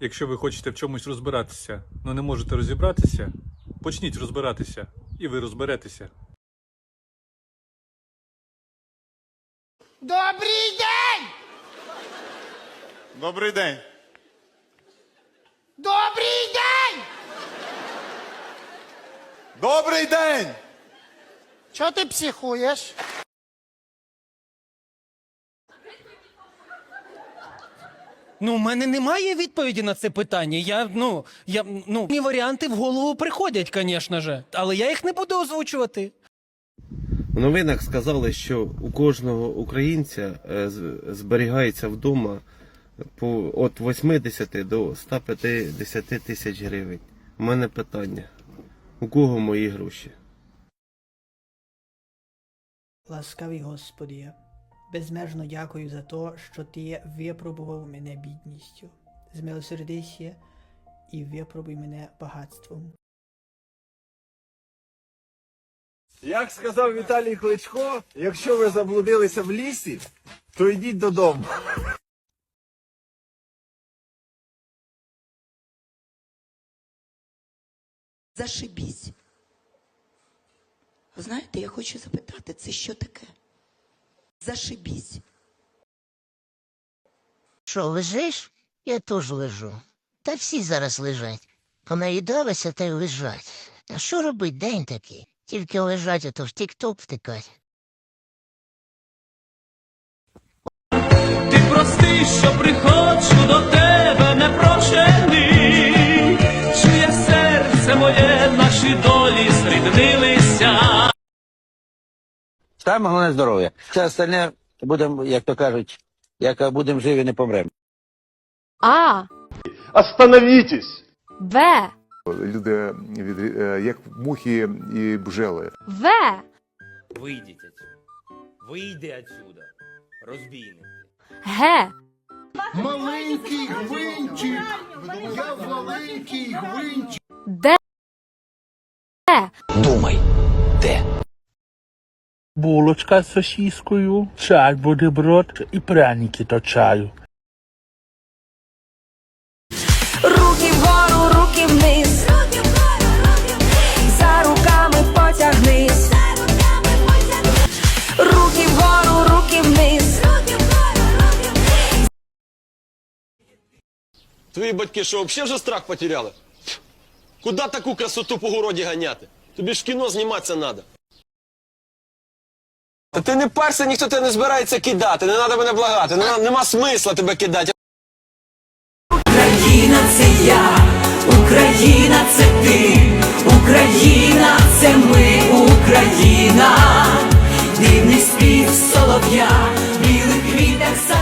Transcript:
Якщо ви хочете в чомусь розбиратися, але не можете розібратися, почніть розбиратися, і ви розберетеся. Добрий день! Добрий день. Добрий день! Добрий день! Чого ти психуєш? Ну, у мене немає відповіді на це питання. Я, ну, я, ну, мені варіанти в голову приходять, звісно ж, але я їх не буду озвучувати. В новинах сказали, що у кожного українця е, зберігається вдома по від 80 до 150 тисяч гривень. У мене питання. У кого мої гроші? Ласкавий Господи, безмежно дякую за те, що Ти випробував мене бідністю. Змилосердися і випробуй мене багатством. Як сказав Віталій Кличко, якщо ви заблудилися в лісі, то йдіть додому. Зашибісь. Знаєте, я хочу запитати, це що таке? Зашибісь. Що, лежиш? Я теж лежу. Та всі зараз лежать. Понаїдалися та й лежать. А що робить день такий? Тільки лежать, а то в тік-ток втикать. Ти прости, що приходжу до тебе непрощений, чує серце моє, наші долі зріднилися. Саме головне здоров'я. Все остальне будемо, як то кажуть, як будемо живі, не помремо. А, Остановітесь! В, Люди від, е, як мухи і бжели. В, Вийдіть отсюда. Вийди отсюда. Розбійник. Г, Маленький гвинтик! Я маленький гвинтик! Д, Думай, де? Булочка з сосіскою, чай бутерброд і пряники до чаю. Руки вгору, руки вниз. За руками потягнись. Руки вгору, руки вниз. Твої батьки що, взагалі вже страх потеряли? Куда таку красоту по городі ганяти? Тобі ж в кіно зніматися треба. Та ти не перся, ніхто тебе не збирається кидати, не треба мене благати, нема, нема смисла тебе кидати. Україна це я, Україна це ти, Україна це ми, Україна, дивний спів солов'я, білих квітах.